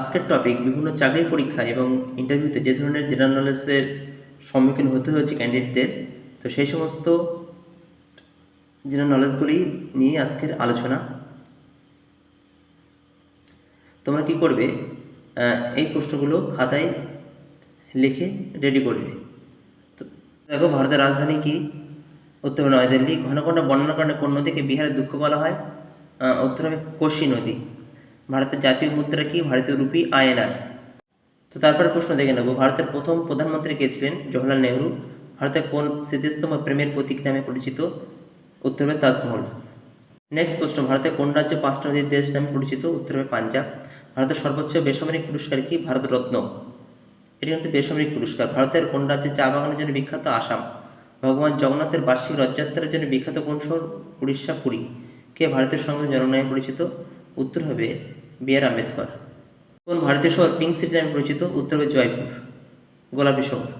আজকের টপিক বিভিন্ন চাকরির পরীক্ষা এবং ইন্টারভিউতে যে ধরনের জেনারেল নলেজের সম্মুখীন হতে হয়েছে ক্যান্ডিডেটদের তো সেই সমস্ত জেনারেল নলেজগুলি নিয়ে আজকের আলোচনা। তোমরা কি করবে? এই প্রশ্নগুলো খাতায় লিখে রেডি করবে। দেখো, ভারতের রাজধানী কি? উত্তর হবে নয়াদিল্লি ঘন ঘন বন্যার কারণে কোন নদীকে বিহারের দুঃখ বলা হয় উত্তর হবে কোশি নদী। ভারতের জাতীয় মুদ্রা কি ভারতীয় রুপি আইএনআর তো তারপরে প্রশ্ন দেখে নেব, ভারতের প্রথম প্রধানমন্ত্রী কে ছিলেন? জওহরলাল নেহরু। ভারতের কোন স্মৃতিস্তম্ভ প্রেমের প্রতীক নামে পরিচিত? উত্তর হবে তাজমহল। নেক্সট প্রশ্ন, ভারতের কোন রাজ্য পাঁচটা নদীর দেশ নামে পরিচিত? উত্তর হবে পাঞ্জাব। ভারতের সর্বোচ্চ বেসামরিক পুরস্কার কি? ভারত রত্ন এটি কিন্তু বেসামরিক পুরস্কার। ভারতের কোন রাজ্যে চা বাগানের জন্য বিখ্যাত? আসাম। ভগবান জগন্নাথের বার্ষিক রথযাত্রার জন্য বিখ্যাত কোন শহর? উড়িষ্যা, পুরী। কে ভারতের সংবিধান জনক নামে পরিচিত? উত্তর হবে বি আর আম্বেদকর। কোন ভারতীয় শহর পিঙ্ক সিটি নামে পরিচিত? উত্তর হবে জয়পুর। গোলাপী শহর।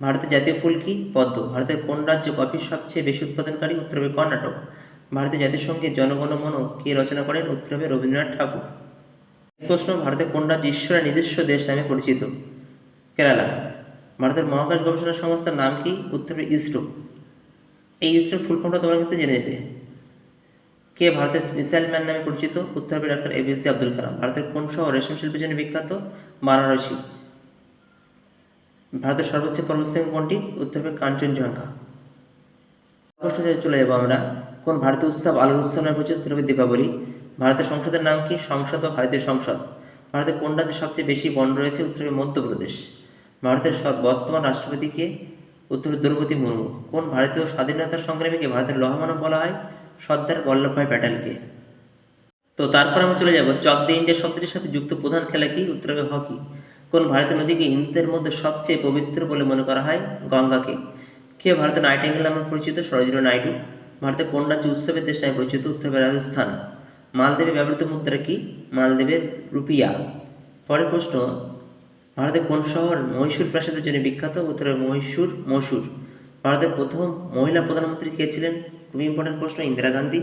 ভারতের জাতীয় ফুল কি? পদ্ম। ভারতের কোন রাজ্য কফি সবচেয়ে বেশি উৎপাদনকারী? উত্তর হবে কর্ণাটক। ভারতের জাতীয় সংগীত জনগণ মন কে রচনা করেন? উত্তর হবে রবীন্দ্রনাথ ঠাকুর। প্রশ্ন, ভারতের কোন রাজ্য ঈশ্বরের নিজস্ব দেশ নামে পরিচিত? কেরালা। ভারতের মহাকাশ গবেষণা সংস্থার নাম কি? উত্তর ইসরো। এই ইসরোর ফুল ফর্মটা তোমরা কিন্তু জেনে নেবে কে ভারতের মিসাইল ম্যান নামে পরিচিত উত্তর হবে ডক্টর এপিসি আব্দুল কালাম। ভারতের কোন শহর রেশম শিল্পের জন্য বিখ্যাত? বারাণসী। ভারতের সর্বোচ্চ পর্বতশৃঙ্গ কোনটি? উত্তর হবে কাঞ্চনজঙ্ঘা। প্রশ্নে চলে যাব আমরা। কোন ভারতীয় উৎসব আলোর উৎসব নামে পরিচিত? উত্তর হবে দীপাবলি। ভারতের সংসদের নাম কি? সংসদ বা ভারতীয় সংসদ? ভারতের কোন রাজ্যে সবচেয়ে বেশি বন রয়েছে? উত্তর হবে মধ্যপ্রদেশ। ভারতের সব বর্তমান রাষ্ট্রপতিকে উত্তর দ্রৌপদী মুর্মু। কোন ভারতীয় স্বাধীনতা সংগ্রামীকে ভারতের লৌহমানব বলা হয়? সর্দার বল্লভভাই প্যাটেলকে। তো তারপর আমরা চলে যাব চক দি ইন্ডিয়া শব্দটির সাথে যুক্ত প্রধান খেলা কি? উত্তর হবে হকি। কোন ভারতীয় নদীকে হিন্দুদের মধ্যে সবচেয়ে পবিত্র বলে মনে করা হয়? গঙ্গাকে। কে ভারতের নাইটেঙ্গেল নামে পরিচিত? সরোজিনী নাইডু। ভারতের কোন রাজ্য উৎসবের দেশ নামে পরিচিত? উত্তর রাজস্থান। মালদ্বীপে ব্যবহৃত মুদ্রা কি? মালদ্বীপের রুপিয়া। পরের প্রশ্ন, ভারতের কোন শহর মহীশূর প্রাসাদের জন্য বিখ্যাত? উত্তর হবে মহীশূর। মসুর ভারতের প্রথম মহিলা প্রধানমন্ত্রী কে ছিলেন? খুবই ইম্পর্টেন্ট প্রশ্ন, ইন্দিরা গান্ধী।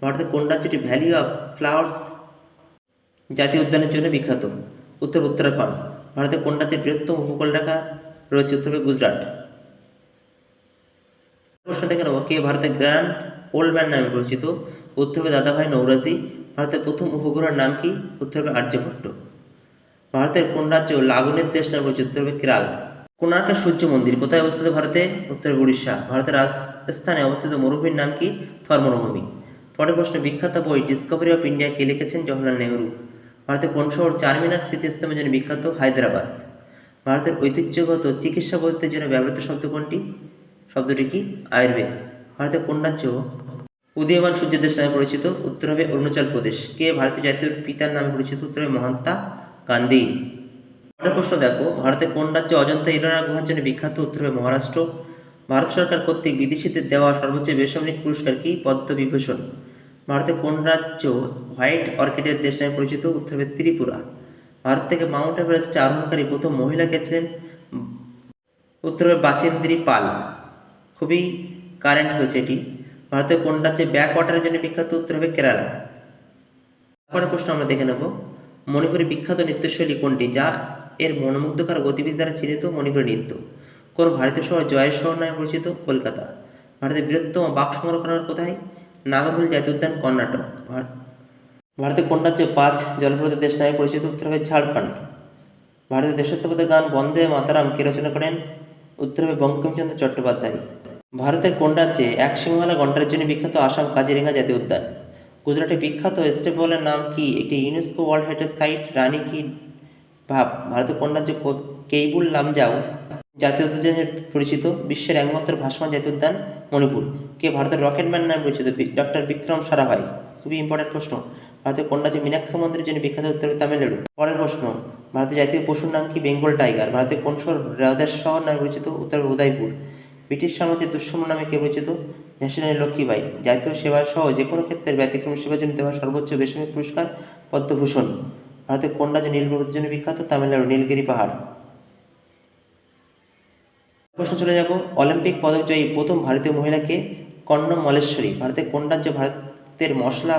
ভারতের কোন রাজ্যটি ভ্যালি অফ ফ্লাওয়ার্স জাতীয় উদ্যানের জন্য বিখ্যাত? উত্তর, উত্তরাখণ্ড। ভারতের কোন রাজ্যের বৃহত্তম উপকূল রেখা? রয়েছে উত্তর গুজরাট। প্রশ্ন দেখে নেব কে ভারতের গ্র্যান্ড ওল্ড ম্যান নামে পরিচিত। উত্তর হবে দাদাভাই নৌরাজি। ভারতের প্রথম উপগ্রহের নাম কি? উত্তর হবে আর্যভট্ট। ভারতের কোন রাজ্য লাগুনের দেশ নামে পরিচিত? উত্তর হবে কেরাল। কোণার্কের সূর্য মন্দির। কোথায় অবস্থিত? ভারতে? উত্তর উড়িষ্যা। ভারতের রাজস্থানে অবস্থিত মরুভূমির নাম কি? থর মরুভূমি পরের প্রশ্ন, বিখ্যাত বই ডিসকভারি অফ ইন্ডিয়া কে লিখেছেন জওহরলাল নেহরু। ভারতের কোন শহর চারমিনার স্মৃতিস্তম্ভের জন্য বিখ্যাত? হায়দ্রাবাদ। ভারতের ঐতিহ্যগত চিকিৎসা পদ্ধতির জন্য ব্যবহৃত শব্দ কোনটি? শব্দটি কি? আয়ুর্বেদ। ভারতের কোন রাজ্য উদীয়মান সূর্যের দেশ নামে পরিচিত? উত্তর হবে অরুণাচল প্রদেশ। কে ভারতীয় জাতীয় পিতার নামে পরিচিত? উত্তর হবে মহাত্মা গান্ধী। পরের প্রশ্ন দেখো ভারতের কোন রাজ্য অজন্তা ইলোরা গুহার জন্য বিখ্যাত উত্তর হবে মহারাষ্ট্র? ভারত সরকার কর্তৃক বিদেশিদের দেওয়া সর্বোচ্চ বেসামরিক পুরস্কার কি? পদ্মবিভূষণ। ভারতের কোন রাজ্য হোয়াইট অর্কিডের দেশ নামে পরিচিত? উত্তর হবে ত্রিপুরা। ভারত থেকে মাউন্ট এভারেস্টে আরোহণকারী প্রথম মহিলা কে ছিলেন? উত্তর হবে বাচেন্দ্রী পাল। খুবই কারেন্ট হয়েছে এটি। ভারতের কোন রাজ্যে ব্যাক ওয়াটারের জন্য বিখ্যাত? উত্তর হবে কেরালা। তারপরে প্রশ্ন আমরা দেখে নেব। মণিপুরি বিখ্যাত নৃত্যশৈলী কোনটি? যা এর মনোমুগ্ধকর গতিবিধি দ্বারা চিহ্নিত মণিপুরি নৃত্য। কোন ভারতীয় শহর জয়ের শহর নামে পরিচিত কলকাতা। ভারতের বৃহত্তম বাঘ সংরক্ষণের কোথায় নাগরহোল জাতীয় উদ্যান কর্ণাটক ভারতের কোন রাজ্য পাঁচ জলপ্রদের দেশ নামে পরিচিত উত্তর হবে ঝাড়খণ্ড। ভারতের দেশাত্মবোধক গান বন্দে মাতারাম কে রচনা করেন উত্তর হবে বঙ্কিমচন্দ্র চট্টোপাধ্যায়। ভারতের কোন রাজ্যে এক সিংহলা গন্ডারের জন্য বিখ্যাত আসাম কাজিরেঙ্গা জাতীয় উদ্যান গুজরাটে বিখ্যাত স্টেপ বলের নাম কি? একটি UNESCO world heritage site Rani ki Vav, ভারতের কোন রাজ্যে কেইবুল লামজাও জাতীয় উদ্যানে পরিচিত, বিশ্বের একমাত্র ভাসমান জাতীয় উদ্যান মণিপুর। কে ভারতের রকেটম্যান নামে পরিচিত ডক্টর বিক্রম সারাভাই? খুবই ইম্পর্টেন্ট প্রশ্ন। ভারতের কোন রাজ্যে মীনাক্ষা মন্দিরের জন্য বিখ্যাত উত্তর তামিলনাড়ু। পরের প্রশ্ন, ভারতের জাতীয় পশুর নাম কি বেঙ্গল টাইগার? ভারতের কোন শহর হ্রদের শহর নামে পরিচিত উত্তর উদয়পুর। ব্রিটিশ সাম্রাজ্যের দুঃসম নামে কে পরিচিত? ন্যাশনাল লক্ষ্মীবাই জাতীয় সেবা সহ যে কোনো ক্ষেত্রে ব্যতিক্রম সেবার জন্য দেওয়া সর্বোচ্চ বেসামরিক পুরস্কার, পদ্মভূষণ। ভারতের কোন রাজ্যে নীল পর্বতের জন্য বিখ্যাত? তামিলনাড়ু, নীলগিরি পাহাড়। প্রশ্ন চলে যাব, অলিম্পিক পদক জয়ী প্রথম ভারতীয় মহিলাকে কর্ণ মলেশ্বরী ভারতের কোন রাজ্য ভারতের মশলা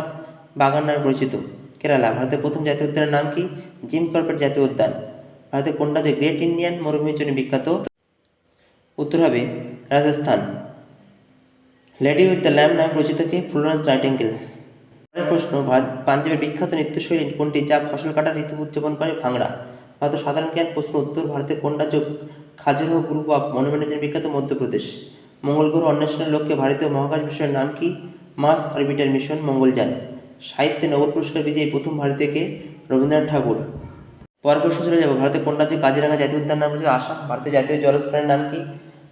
বাগান নামে পরিচিত? কেরালা, ভারতের প্রথম জাতীয় উদ্যানের নাম কি? জিম কর্পেট জাতীয় উদ্যান। ভারতের কোন রাজ্যে গ্রেট ইন্ডিয়ান মরুভূমির জন্য বিখ্যাত? উত্তর হবে Rajasthan. Lady with the lamp নামে পরিচিত কে? Florence nightingale. প্রশ্ন পাঞ্জাবের বিখ্যাত নৃত্যশৈলী কোনটি যা ফসল কাটার ঋতু উদযাপন করে ভাংড়া ভারতের সাধারণ জ্ঞান প্রশ্ন, উত্তর ভারতের কোন রাজ্য খাজুরাহ গ্রুপ অফ মনুমেন্টের বিখ্যাত মধ্যপ্রদেশ? মঙ্গল গ্রহ অন্বেষণের লক্ষ্যে ভারতীয় মহাকাশ মিশনের নাম কি? মার্স অরবিটার মিশন মঙ্গলযান সাহিত্যে নোবেল পুরস্কার বিজয়ী প্রথম ভারতীয়কে রবীন্দ্রনাথ ঠাকুর। পরের প্রশ্ন চলে যাব ভারতের কোন রাজ্যে কাজিরাঙ্গা জাতীয় উদ্যান নাম পরিচিত? আসাম, ভারতের জাতীয় জলস্থানের নাম কি?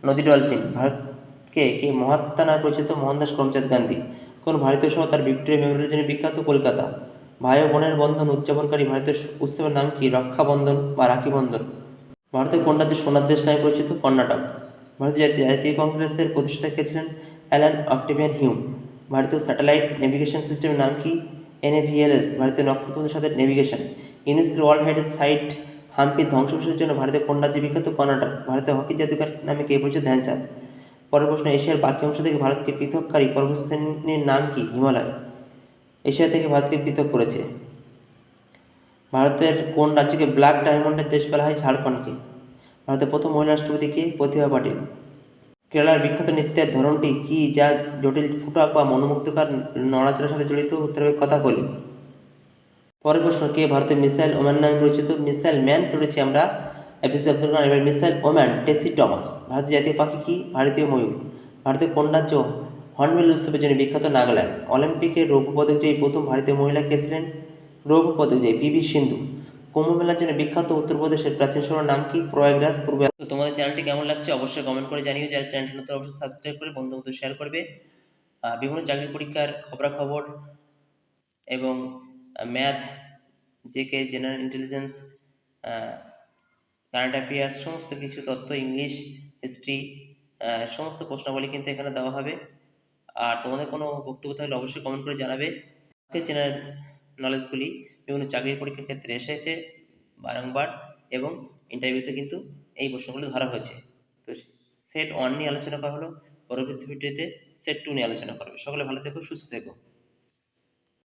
নদী ডলফিন। ভারতকে কে? মহাত্মা নামে পরিচিত মোহনদাস করমচাঁদ গান্ধী। কোন ভারতীয় শহর তার ভিক্টোরিয়া মেমোরিয়ালের জন্য বিখ্যাত? কলকাতা। ভাই ও বোনের বন্ধন উদযাপনকারী ভারতের উৎসবের নাম কি? রক্ষাবন্ধন বা রাখি বন্ধন? ভারতের কোন রাজ্যে সোনার দেশ নামে পরিচিত? কর্ণাটক। ভারতীয় জাতীয় কংগ্রেসের প্রতিষ্ঠাতা কে ছিলেন? Allan Octavian Hume. ভারতীয় স্যাটেলাইট নেভিগেশন সিস্টেমের নাম কি? এনএভিএলএস, ভারতীয় নক্ষত্রদের সাথে নেভিগেশন। ইউনেস্কোর ওয়ার্ল্ড হেরিটেজ সাইট হাম্পি ধ্বংসাবশেষের জন্য ভারতের কোন রাজ্যে বিখ্যাত? কর্ণাটক। ভারতের হকি জাদুকার নামে কে পরিচিত? ধ্যানচাঁদ। পরের প্রশ্ন, এশিয়ার বাকি অংশ থেকে ভারতকে পৃথককারী পর্বতশ্রেণীর নাম কি? হিমালয়। এশিয়া থেকে ভারতকে পৃথক করেছে। ভারতের কোন রাজ্যকে ব্ল্যাক ডায়মন্ডের দেশ বলা হয়? ঝাড়খণ্ডকে। ভারতের প্রথম মহিলা রাষ্ট্রপতি কে? প্রতিভা পাটিল। কেরালার বিখ্যাত নৃত্যের ধরনটি কি যা জটিল, ফুটক বা মনোমুগ্ধকর নড়াচড়ার সাথে জড়িত? উত্তর হবে কথাকলি। পরের প্রশ্ন, কে ভারতের মিসাইল ওম্যান নামে পরিচিত? মিসাইল ম্যান পড়েছি আমরা। এপিসি আব্দুল কালাম এবার মিসাইল ওম্যান টেসি টমাস। ভারতের জাতীয় পাখি কি? ভারতীয় ময়ূর। ভারতের কোন রাজ্য হর্নবিল উৎসবের জন্য বিখ্যাত নাগাল্যান্ড। অলিম্পিকে রৌপ্য পদক জয়ী প্রথম ভারতীয় মহিলা কে ছিলেন? রৌপ্য পদক জয়ী পিভি সিন্ধু। কুম্ভ মেলার জন্য বিখ্যাত উত্তরপ্রদেশের প্রাচীন শহরের নাম কি? প্রয়াগরাজ, পূর্বে তোমাদের চ্যানেলটি কেমন লাগছে? অবশ্যই কমেন্ট করে জানিও। যারা চ্যানেলটি নতুন, অবশ্যই সাবস্ক্রাইব করে বন্ধু বন্ধু শেয়ার করবে। বিভিন্ন চাকরি পরীক্ষার খবরাখবর এবং math GK general intelligence current affairs সমস্ত কিছু তথ্য ইংলিশ হিস্ট্রি সমস্ত প্রশ্নাবলী কিন্তু এখানে দেওয়া হবে। আর তোমাদের কোনো বক্তব্য থাকলে অবশ্যই কমেন্ট করে জানাবে। আজকের জেনারেল নলেজগুলি বিভিন্ন চাকরির পরীক্ষার ক্ষেত্রে এসেছে বারংবার এবং ইন্টারভিউতে কিন্তু এই প্রশ্নগুলো ধরা হয়েছে। তো সেট ওয়ান নিয়ে আলোচনা করা হলো। পরবর্তী ভিডিওতে সেট টু নিয়ে আলোচনা করবে। সকলে ভালো থেকো, সুস্থ থেকো।